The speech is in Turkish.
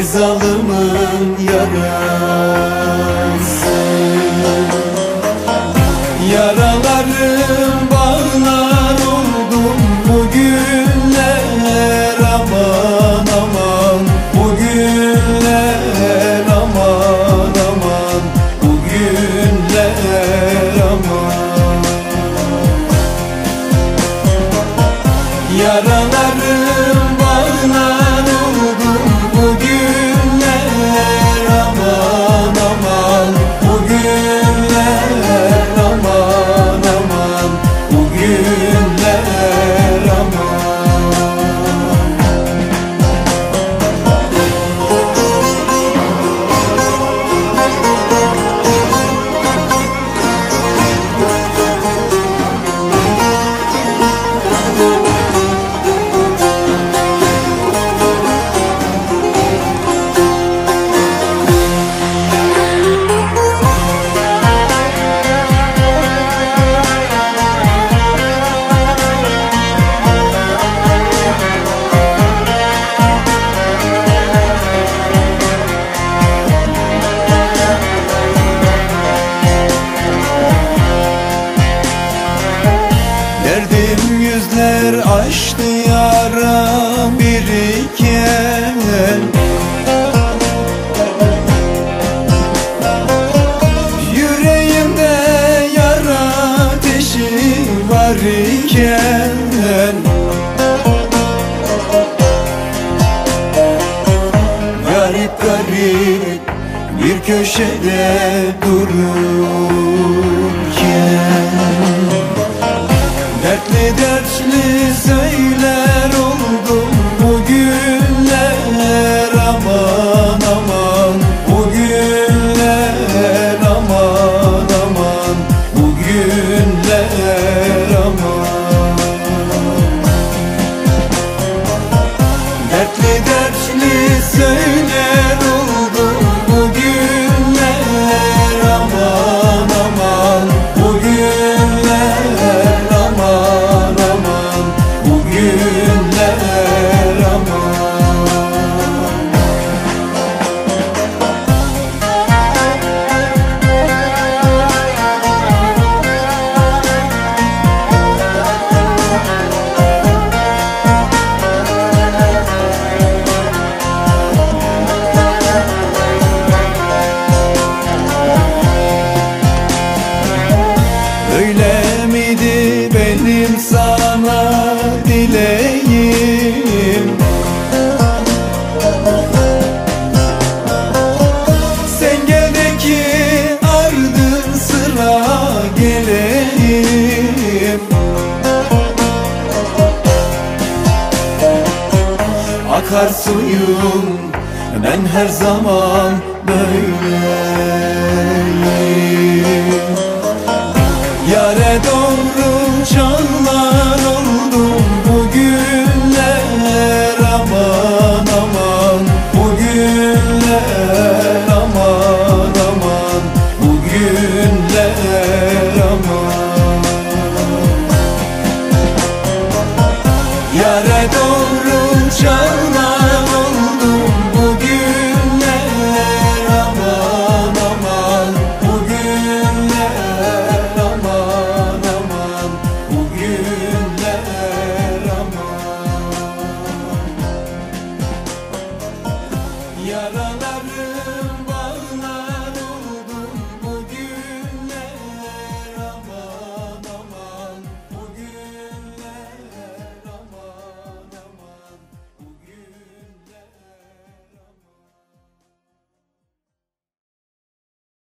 bir zalımın yarası. Yaralarım bağlar oldum bugünler aman aman. Bugünler aman aman. Bugünler aman. Yaralarım köşede dururken Dertli dertli söyle. akarsuyum Ben her zaman böyleyim